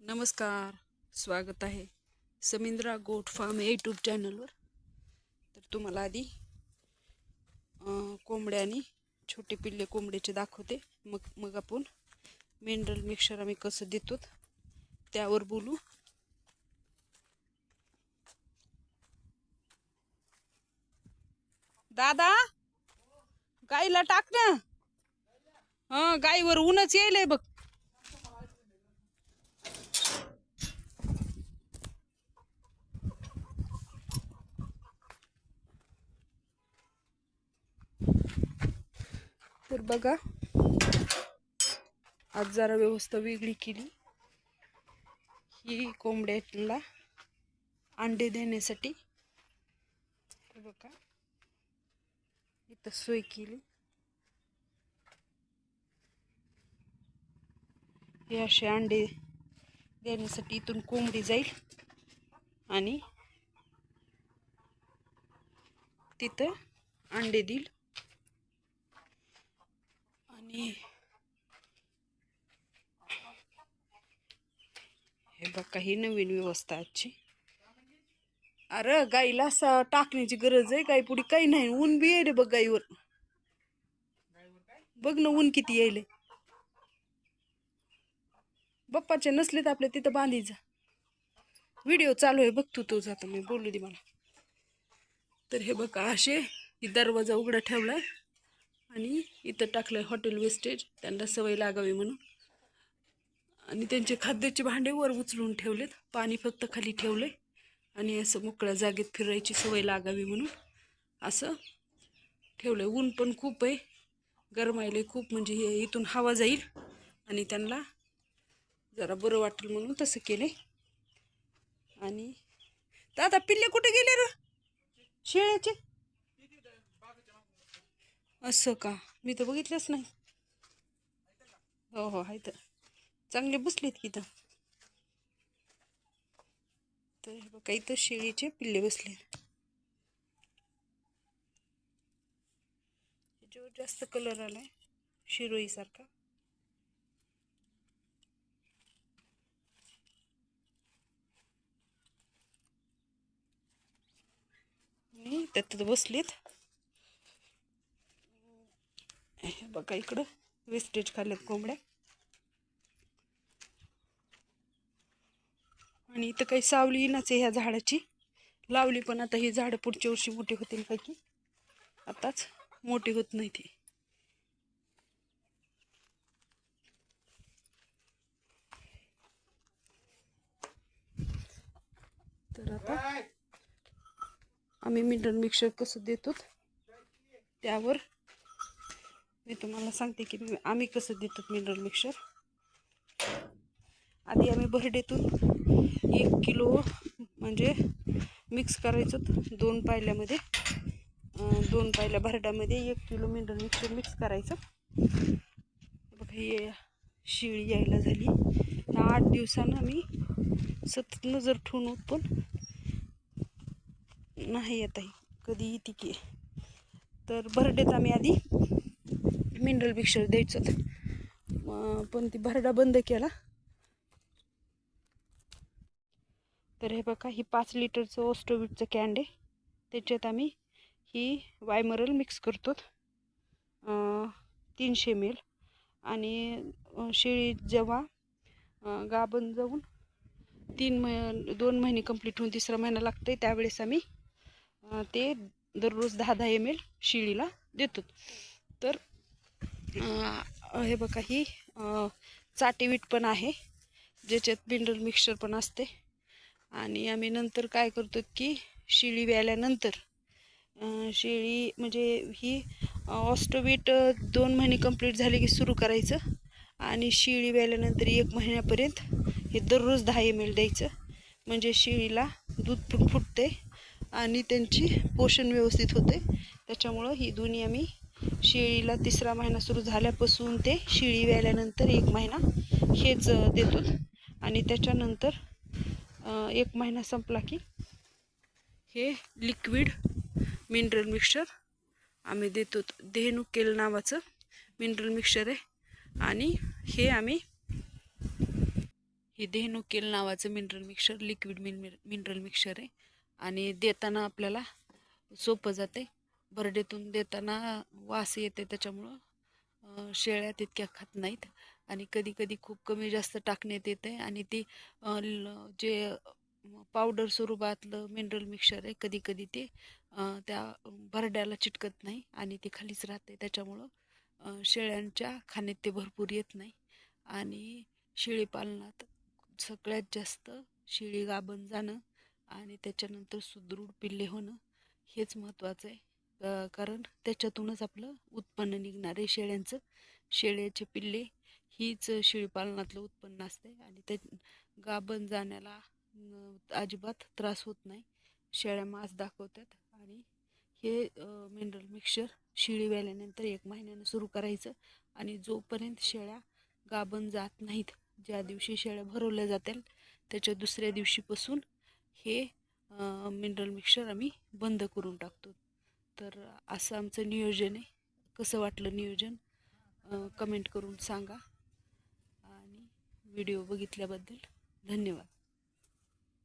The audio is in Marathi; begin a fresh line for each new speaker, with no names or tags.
नमस्कार स्वागत आहे समिंद्रा गोट फार्म यूट्यूब चॅनलवर तर तुम्हाला आधी कोंबड्यानी कोंबड्या आणि छोटे पिल्ले कोंबड्याचे दाखवते. मग मग आपण मिनरल मिक्सर आम्ही कसं देतो त्यावर बोलू. दादा गाईला टाक ना. हां गाईवर ऊनच येईल बघ. तर बघा. आज जरा व्यवस्था वेगळी केली. ही कोंबड्याला अंडे देण्यासाठी. बघा. इथं सोय केली. हे असे अंडे देण्यासाठी इथून कोंबडी जाईल. आणि तिथं अंडे देईल. आणि हे बघा ही नवीन व्यवस्था आजची. अरे गाईला असं टाकण्याची गरज आहे गाई पुढे काही नाही. ऊन बी येईल बघ गाईवर. बघ ना ऊन किती येईल बाप्पाचे नसले तर आपल्या तिथं बांधी जा. व्हिडिओ चालू आहे बघ तू तो जातो मी बोलू दे मला. तर हे बघा असे ही दरवाजा उघडा ठेवलाय. आणि इथं टाकलं हॉटेल वेस्टेज त्यांना सवय लागावी म्हणून. आणि त्यांचे खाद्याचे भांडे वर उचलून ठेवलेत. पाणी फक्त खाली ठेवलं आहे आणि असं मोकळ्या जागेत फिरायची सवय लागावी म्हणून असं ठेवलं आहे ऊन पण खूप आहे. गरमायले खूप म्हणजे हे इथून हवा जाईल. आणि त्यांना जरा बरं वाटेल म्हणून तसं केलंय. आणि दादा पिल्ले कुठे गेले र? शेळ्याचे? असं का? मी तर बघितलंच नाही. हो हो आहे तर. चांगले बसलेत की इथं. तर हे बघा इथं शेळीचे पिल्ले बसले. ह्याच्यावर जास्त कलर आलाय. शिरोईसारखा आणि त्यात बसलेत हे बघा इकडं. वेस्टेज खाल्ल्यात कोंबड्या. आणि इथं काही सावली येईनाच आहे ह्या झाडाची. लावली पण आता ही झाडं पुढच्या वर्षी मोठी होतील काय की आताच मोठी होत नाही ती. तर आता आम्ही मिनरल मिक्सर कसं देतो त्यावर मी तुम्हाला सांगते की मी- आम्ही कसं देतो मिनरल मिक्सर आधी आम्ही भरडेतून एक किलो म्हणजे मिक्स करायचं. दोन पायल्यामध्ये दोन पायल्या भरड्यामध्ये एक किलो मिनरल मिक्सर मिक्स करायचं. बघा हे शिळी यायला झाली. ह्या आठ दिवसानं आम्ही सतत नजर ठेवून पण नाही येत आहे कधी येते की. तर भरडेत आम्ही आधी मिनरल मिक्सर द्यायचं होतं. पण ती भरडा बंद केला. तर हे बघा ही पाच लिटरचं ओस्टोविटचं कॅन्ड आहे. त्याच्यात आम्ही ही वायमरल मिक्स करतो. तीनशे एम एल आणि शेळी जेव्हा अं, गाभण जाऊन तीन मह दोन महिने कंप्लीट होऊन तिसरा महिना लागतोय त्यावेळेस आम्ही ते दररोज दहा दहा एम एल शिळीला देतो. तर हे बघा ही चाटीवीट पण आहे ज्याच्यात मिनरल मिक्सचर पण असते. आणि आम्ही नंतर काय करतो की शिळी व्याल्यानंतर शिळी म्हणजे ही ऑस्टोवीट दोन महिने कंप्लीट झाले की सुरू करायचं. आणि शिळी व्याल्यानंतर एक महिन्यापर्यंत हे दररोज दहा एम एल द्यायचं. म्हणजे शिळीला दूध पण फुटते आणि त्यांची पोषण व्यवस्थित होते. त्याच्यामुळं ही दोन्ही आम्ही शेळीला तिसरा महिना सुरू झाल्यापासून ते शिळी व्याल्यानंतर एक महिना हेच देतो. आणि त्याच्यानंतर एक महिना संपला की हे लिक्विड मिनरल मिक्सचर आम्ही देतो. देहनुकेल नावाचं मिनरल मिक्सचर आहे. आणि हे आम्ही हे देहनुकेल नावाचं मिनरल मिक्सर लिक्विड मिन मिनरल मिक्सर आहे. आणि देताना आपल्याला सोपं जाते. बर्डेतून देताना वास येते त्याच्यामुळं शेळ्या तितक्या खात नाहीत. आणि कधी कधी खूप कमी जास्त टाकण्यात येते. आणि ती ल- जे पावडर स्वरूपातलं मिनरल मिक्सर आहे कधी कधी ते त्या भरड्याला चिटकत नाही आणि ते खालीच राहते. त्याच्यामुळं शेळ्यांच्या खाण्यात ते भरपूर येत नाही. आणि शेळी पालनात सगळ्यात जास्त शेळी गाभण जाणं आणि त्याच्यानंतर सुदृढ पिल्ले होणं हेच महत्त्वाचं आहे. कारण त्याच्यातूनच आपलं उत्पन्न निघणार आहे शेळ्यांचं. शेळ्याचे पिल्ले हीच शेळीपालनातलं उत्पन्न असते आणि ते गाभण जाण्याला अजिबात त्रास होत नाही. शेळ्या मांस दाखवतात आणि हे मिनरल मिक्सचर शेळी व्याल्यानंतर एक महिन्यानं सुरू करायचं आणि जोपर्यंत शेळ्या गाभण जात नाहीत ज्या दिवशी शेळ्या भरवल्या जातील त्याच्या दुसऱ्या दिवशीपासून हे मिनरल मिक्सचर आम्ही बंद करून टाकतो. तर असं आमचं नियोजन आहे. कसं वाटलं नियोजन? कमेंट करून सांगा. आणि व्हिडिओ बघितल्याबद्दल धन्यवाद.